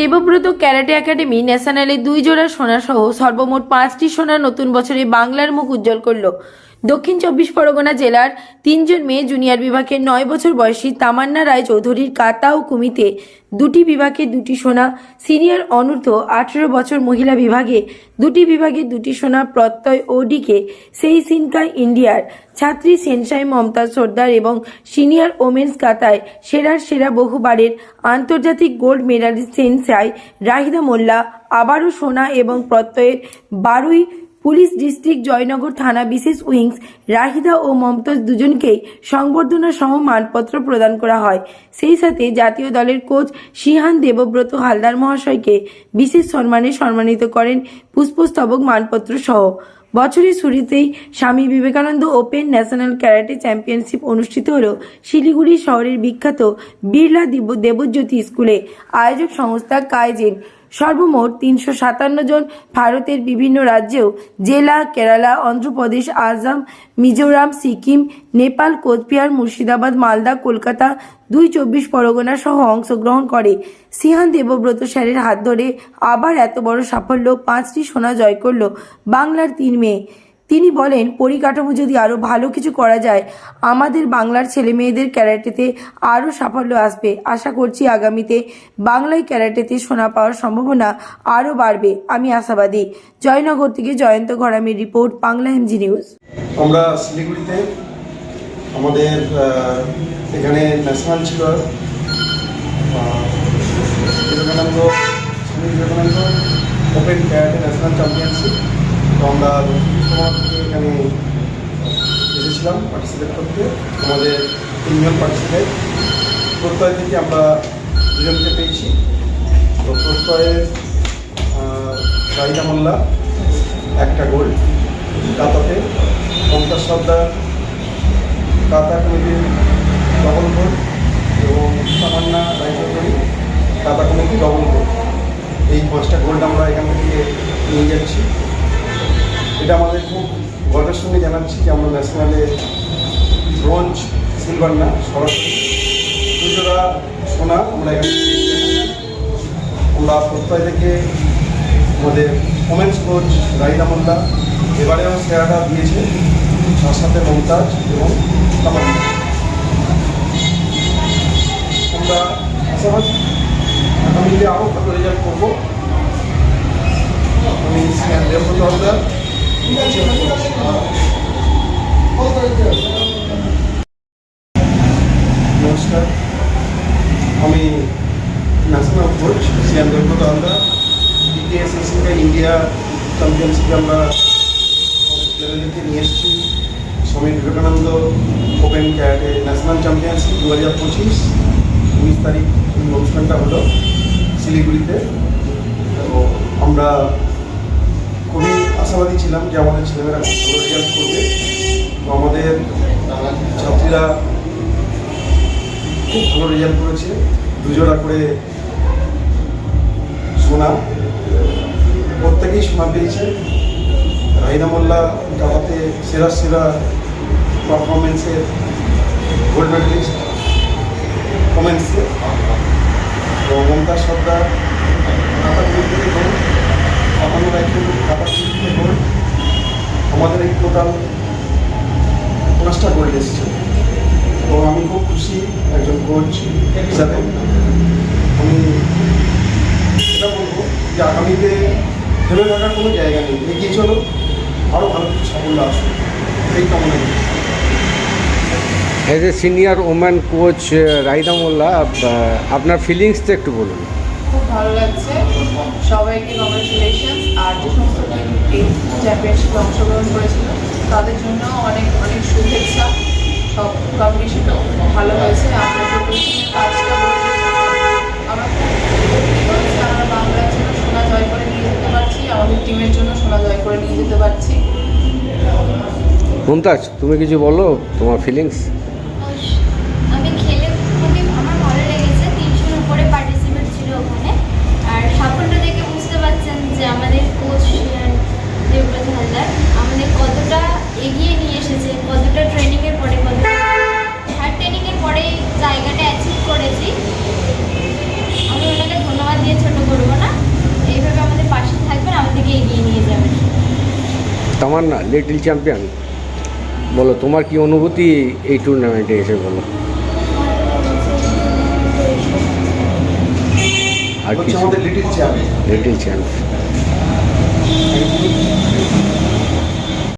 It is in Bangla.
দেবব্রত ক্যারাটে একাডেমি ন্যাশনালে দুই জোড়া সোনা সহ সর্বমোট পাঁচটি সোনা নতুন বছরে বাংলার মুখ উজ্জ্বল করল। দক্ষিণ চব্বিশ পরগনা জেলার তিনজন মেয়ে জুনিয়র বিভাগে নয় বছর বয়সী তামান্না রায় চৌধুরীর কাতা ও কুমিতে দুটি বিভাগে দুটি সোনা, সিনিয়র অনূর্ধ্ব আঠেরো বছর মহিলা বিভাগে দুটি বিভাগে দুটি সোনা, প্রত্যয় ওডিকে সেই সিনকা ইন্ডিয়ার ছাত্রী সেনসাই মমতাজ সর্দার এবং সিনিয়র ওমেন্স কাতায় সেরার সেরা বহুবারের আন্তর্জাতিক গোল্ড মেডালিস্ট সেনসাই রাহিদা মোল্লা, আবারও সোনা এবং প্রত্যয়ের বারোই পুলিশ ডিস্ট্রিক্ট জয়নগর থানা বিশেষ উইংস রাহিদা ও মমতাজ দুজনকেই সংবর্ধনা সহ মানপত্র প্রদান করা হয়। সেই সাথে জাতীয় দলের কোচ শিহান দেবব্রত হালদার মহাশয়কে বিশেষ সম্মানে সম্মানিত করেন পুষ্পস্তবক মানপত্র সহ। বছরের শুরুতেই Swami Vivekananda open national karate championship অনুষ্ঠিত হল শিলিগুড়ি শহরের বিখ্যাত বিড়লা দেব- দেবজ্যোতি স্কুলে। আয়োজক সংস্থা কাইজেন সর্বমোট তিনশো সাতান্ন জন ভারতের বিভিন্ন রাজ্যেও জেলা, কেরালা, অন্ধ্রপ্রদেশ, আসাম, মিজোরাম, সিকিম, নেপাল, কোচবিহার, মুর্শিদাবাদ, মালদা, কলকাতা দুই চব্বিশ পরগনা সহ অংশগ্রহণ করে। সিহান দেবব্রত স্যারের হাত ধরে আবার এত বড় সাফল্য পাঁচটি সোনা জয় করল বাংলার তিন মেয়ে। তিনি বলেন, পরিকাঠামো যদি আরও ভালো কিছু করা যায়, আমাদের বাংলার ছেলে মেয়েদের ক্যারাটেতে আরও সাফল্য আসবে। আশা করছি আগামীতে বাংলায় ক্যারাটেতে সোনা পাওয়ার সম্ভাবনা আরও বাড়বে। আমি আশাবাদী। জয়নগর থেকে জয়ন্ত ঘরামির রিপোর্ট, বাংলা এমজি নিউজ। আমরা শিলিগুড়িতে আমাদের এখানে ন্যাশনাল ছিল Vivekananda Vivekananda open karate national championship. তো আমরা এখানে এসেছিলাম পার্টিসিপেট করতে। আমাদের তিনজন পার্টিসিপেট প্রত্যয় থেকে আমরা দুজনকে পেয়েছি। তো প্রত্যয়ের রাহিদা মোল্লা, একটা গোল্ড কাতাতে। পঞ্চাশ সর্দার কাতা কমিটির ডবল গোল্ড এবং তামান্না রায়চৌধুরী কাতা কমিটি ডবল গোল্ড এই পাঁচটা গোল্ড আমরা এখান থেকে নিয়ে যাচ্ছি আমাদের খুব গর্বের সঙ্গে জানাচ্ছি যে আমরা ন্যাশনালে ব্রোঞ্জ, সিলভার না সরাসরি সোনা আমরা। আমরা প্রত্যয় থেকে আমাদের ওমেন্স কোচ রাহিদা মোল্লা এবারেও সেরাটা দিয়েছে। তার সাথে মমতাজ এবং আমরা আশাবাদী আগামীতে আরও ভালো রেজাল্ট করব। আমি দেবব্রত হালদার নমস্কার। আমি ন্যাশনাল কোচ সিয়ান দেবব্রত হালদার। ডিটিএসএসিতে ইন্ডিয়া চ্যাম্পিয়নশিপে আমরা লেভেলকে নিয়ে এসেছি। Swami Vivekananda open karate national championship দু হাজার পঁচিশ। উনিশ তারিখ অনুষ্ঠানটা হলো শিলিগুড়িতে। তো আমরা খুবই আশাবাদী ছিলাম যে আমাদের ছেলেমেয়েরা ভালো রেজাল্ট করবে। তো আমাদের ছাত্রীরা খুব ভালো রেজাল্ট করেছে। দুজোড়া করে সোনা। প্রত্যেকেই সোনা পেয়েছে। রাহিনা মোল্লা কাবাতে সেরা সেরা পারফরমেন্সের গোল্ড মেডেলিস্ট কমেন্সে এবং মমতা সর্দার আমাদের এই টোটাল পাঁচটা গোল্ড এসেছে। তো আমি খুব খুশি একজন কোচ হিসাবে আমি এটা বলব যে আগামীতে ফেলে থাকার কোনো জায়গা নেই। এগিয়ে চলো আরও ভালো কিছু সাফল্য আসবে। এই কামনা। As a senior woman coach Raida Molla up- আপনার ফিলিংসটা একটু বলুন। খুব ভালো লাগছে। সবাইকে কংগ্রেচুলেশনস আর যে সমস্ত টিম এই চ্যাম্পিয়নশিপে অংশগ্রহণ করেছিল, তাদের জন্য অনেক অনেক শুভেচ্ছা। সব কম্পিটিশনটা ভালো হয়েছে। আমরা জন্য সোনা জয় করে নিয়ে যেতে পারছি। আমাদের টিমের জন্য সোনা জয় করে নিয়ে যেতে পারছি। মুমতাজ, তুমি কিছু বলো তোমার ফিলিংস এগিয়ে নিয়ে এসেছে। কতটা ট্রেনিংয়ের পরে কতটা হার্ড ট্রেনিংয়ের পরে জায়গাটা অ্যাচিভ করেছি। আমি ওনাকে ধন্যবাদ দিয়ে ছোটো করব না। এইভাবে আমাদের পাশে থাকবেন আমাদেরকে এগিয়ে নিয়ে যাবেন। তোমার না লিটল চ্যাম্পিয়ন বলো তোমার কি অনুভূতি এই টুর্নামেন্টে এসে বলো? আর লিটল লিটল চ্যাম্পিয়ন